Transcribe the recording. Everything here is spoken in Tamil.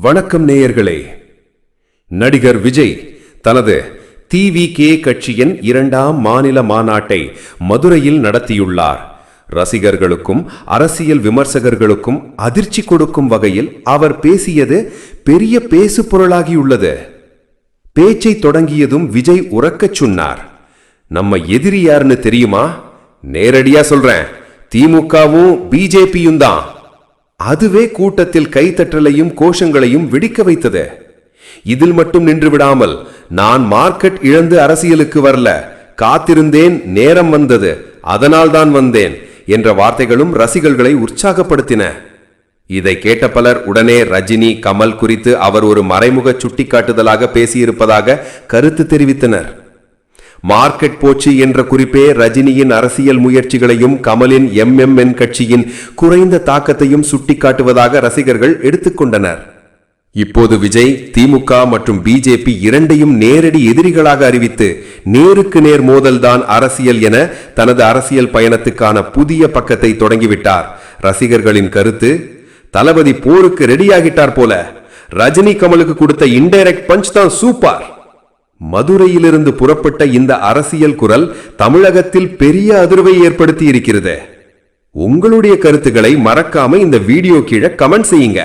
வணக்கம் நேயர்களே. நடிகர் விஜய் தனது டிவிகே கட்சியின் இரண்டாம் மாநில மாநாட்டை மதுரையில் நடத்தியுள்ளார். ரசிகர்களுக்கும் அரசியல் விமர்சகர்களுக்கும் அதிர்ச்சி கொடுக்கும் வகையில் அவர் பேசியது பெரிய பேசு பொருளாகியுள்ளது பேச்சை தொடங்கியதும் விஜய் உறக்கச் சொன்னார். நம்ம எதிரி யாருன்னு தெரியுமா? நேரடியா சொல்றேன். திமுகவும் பிஜேபியும் தான். அதுவே கூட்டத்தில் கைத்தட்டலையும் கோஷங்களையும் வெடிக்க வைத்தது. இதில் மட்டும் நின்று விடாமல் நான் மார்க்கெட் இழந்து அரசியலுக்கு வரல. காத்திருந்தேன் நேரம் வந்தது அதனால் தான் வந்தேன் என்ற வார்த்தைகளும் ரசிகர்களை உற்சாகப்படுத்தின. இதை கேட்ட பலர் உடனே ரஜினி கமல் குறித்து அவர் ஒரு மறைமுக சுட்டிக்காட்டுதலாக பேசியிருப்பதாக கருத்து தெரிவித்தனர். மார்க்கெட் போச்சு என்ற குறிப்பே ரஜினியின் அரசியல் முயற்சிகளையும் கமலின் எம்எம்என் கட்சியின் குறைந்த தாக்கத்தையும் சுட்டிக்காட்டுவதாக ரசிகர்கள் எடுத்துக்கொண்டனர். இப்போது விஜய் திமுக மற்றும் பிஜேபி இரண்டையும் நேரடி எதிரிகளாக அறிவித்து நேருக்கு நேர் மோதல்தான் அரசியல் என தனது அரசியல் பயணத்துக்கான புதிய பக்கத்தை தொடங்கிவிட்டார். ரசிகர்களின் கருத்து தளபதி போருக்கு ரெடியாகிட்டார் போல. ரஜினி கமலுக்கு கொடுத்த இன்டைரக்ட் பஞ்ச் தான் சூப்பர். மதுரையிலிருந்து புறப்பட்ட இந்த அரசியல் குரல் தமிழகத்தில் பெரிய அதிர்வை ஏற்படுத்தி இருக்கிறது உங்களுடைய கருத்துக்களை மறக்காம இந்த வீடியோ கீழே கமெண்ட் செய்யுங்க.